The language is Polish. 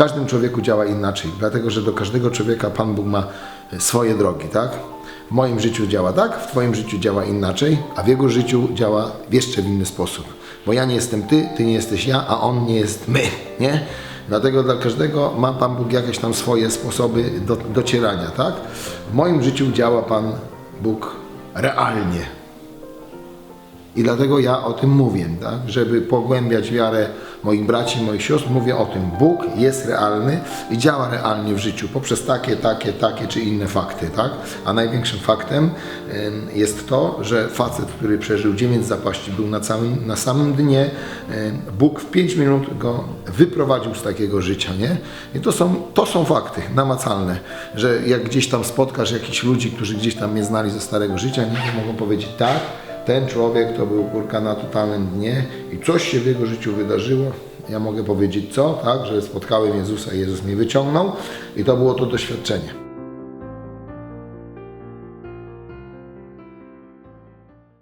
każdym człowieku działa inaczej, dlatego że do każdego człowieka Pan Bóg ma e, swoje drogi, tak? W moim życiu działa tak, w Twoim życiu działa inaczej, a w Jego życiu działa jeszcze w inny sposób. Bo ja nie jestem Ty, Ty nie jesteś ja, a On nie jest my, nie? Dlatego dla każdego ma Pan Bóg jakieś tam swoje sposoby do, docierania, tak? W moim życiu działa Pan Bóg realnie. I dlatego ja o tym mówię, tak? żeby pogłębiać wiarę moich braci, moich sióstr, mówię o tym. Bóg jest realny i działa realnie w życiu poprzez takie, takie, takie czy inne fakty. Tak? A największym faktem em, jest to, że facet, który przeżył dziewięć zapaści, był na, całym, na samym dnie, Bóg w pięć minut go wyprowadził z takiego życia. Nie? I to są, to są fakty namacalne, że jak gdzieś tam spotkasz jakichś ludzi, którzy gdzieś tam mnie znali ze starego życia, nie mogą powiedzieć tak, ten człowiek to był kurka na totalnym dnie i coś się w jego życiu wydarzyło. Ja mogę powiedzieć co, tak, że spotkałem Jezusa i Jezus mnie wyciągnął i to było to doświadczenie.